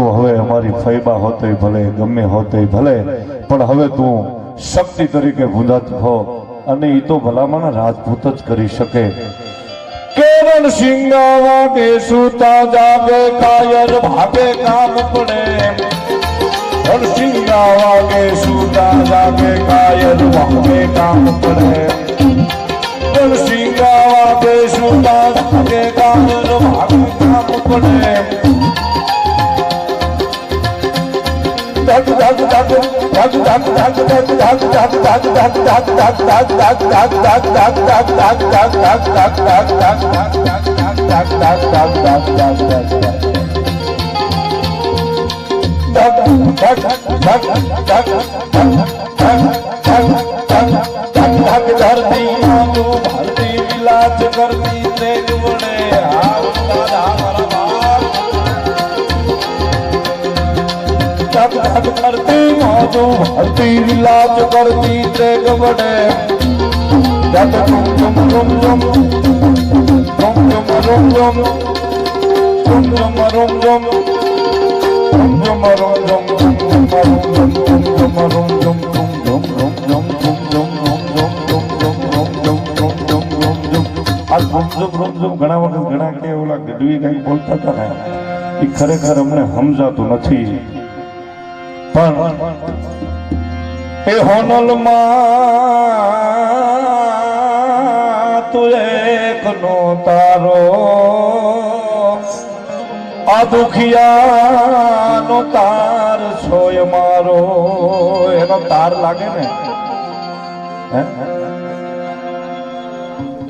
તું હવે અમારી ફૈબા હોતોય ભલે, ગમે હોતોય ભલે, પણ હવે તું શક્તિ તરીકે ભૂંજાત હો અને એ તો ભલામણ રાજપૂત જ કરી શકે. કેવળ સિંગાવા કે સુતા જાગે, કાયર ભાગે કામ પડે. સિંગાવા કે સુતા જાગે, કાયર ભાગે કામ પડે. ધરતી ભારતી વિલાસ કરતી રૂમ તુમ તુમ તુમ રૂમ તુમ તુમ તુમ રૂમ તુમ તુમ તુમ રૂમ તુમ તુમ તુમ રૂમ તુમ આ રૂમ તુમ રૂમ તુમ ઘણા વખત ઘણા કે ઓલા ગઢવી કઈ બોલતા હતા ને એ ખરેખર અમને સમજાતું નથી પણ એ હોનલમાં તું એકનો તારો આ દુખિયાનો તાર છોય મારો એનો તાર લાગે ને હે?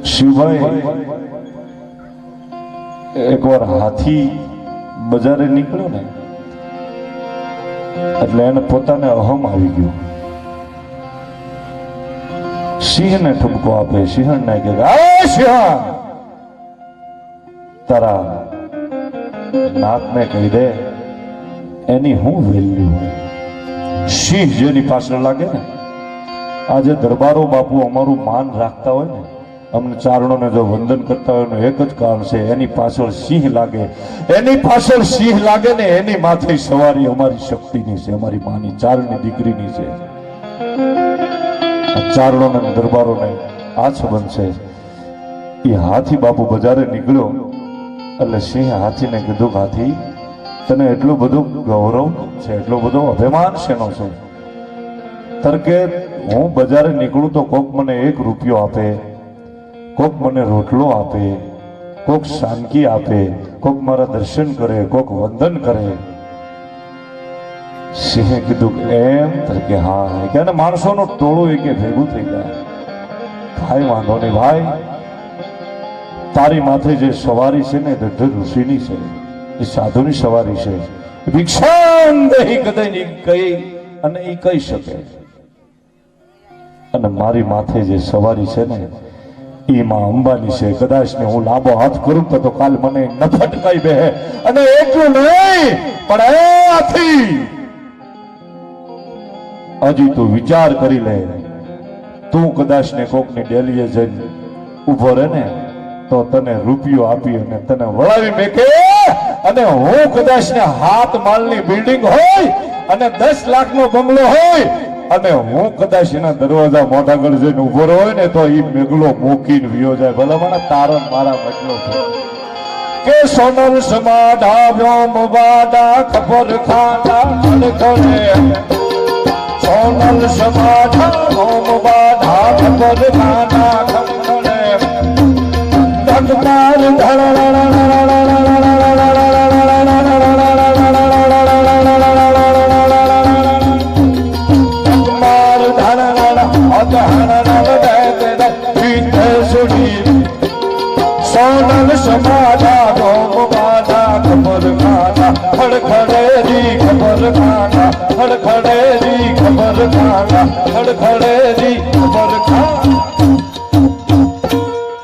શિવભાઈ એકવાર હાથી બજારે નીકળ્યો ને એટલે એને પોતાને અહમ આવી ગયો. સિંહને ઠપકો આપે, સિંહણને કે સિંહ તારા નાતને કહી દે, એની હું વેલ્યુ સિંહ જેની પાછળ લાગે ને, આજે દરબારો બાપુ અમારું માન રાખતા હોય ને અમને ચારણોને જો વંદન કરતા હોય એક જ કારણ છે, એની પાછળ સિંહ લાગે. એની પાછળ સિંહ લાગે ને એની માથે સવારી અમારી શક્તિની છે, અમારી માની ચારણી દીકરીની છે. ચારણોને દરબારોને આ સંબંધ છે. એ હાથી બાપુ બજારે નીકળ્યો, એટલે સિંહ હાથીને કીધું હાથી, તને એટલું બધું ગૌરવ છે, એટલો બધો અભિમાન શેનો છે? તરકે હું બજારે નીકળું તો કોક મને એક રૂપિયો આપે. કોક મને રોટલો આપે, કોક શાંતિ આપે, કોક મારા દર્શન કરે, કોક વંદન કરે. સિંહે કીધું એમ તરીકે હા કે અને માણસોનું ટોળો એ ભેગું થઈ ગયા ભાઈ વાંધો નહીં ભાઈ. તારી માથે જે સવારી છે ને દઢ ઋષિની છે. એ સાધુની સવારી છે. ભિક્ષાન દેહી કદાય કહી અને એ કહી શકે. અને મારી માથે જે સવારી છે ને એ માં અંબાની છે, કદાચ ને હું લાંબો હાથ કરું તો કાલ મને નફટકાઈ બે. અને એટલું નહીં, પણ હજી તું વિચાર કરી લે. તું કદાચ ને કોકની ડેલીએ જઈને ઊભો રહે ને, તો તને રૂપિયો આપી અને તને વળાવી મેકે. અને હું કદાચ ને હાથ માલની બિલ્ડિંગ હોય અને દસ લાખ નો બંગલો હોય અને હું કદાચ એના દરવાજા મોઢા આગળ જઈને ઊભો રહ્યો હોય ને તો એ મેઘલો મૂકીને વિયો જાય. ભલે મને તારણ મારા મતલો કે સોનલ સમાડા વ્યોમ ખબર ખાના અડખડે સોનલ સમાડા ખડખડેરી ખબર ખાના ખડખડેરી ખબર ખાના ખડખડેરી ખબર ખાના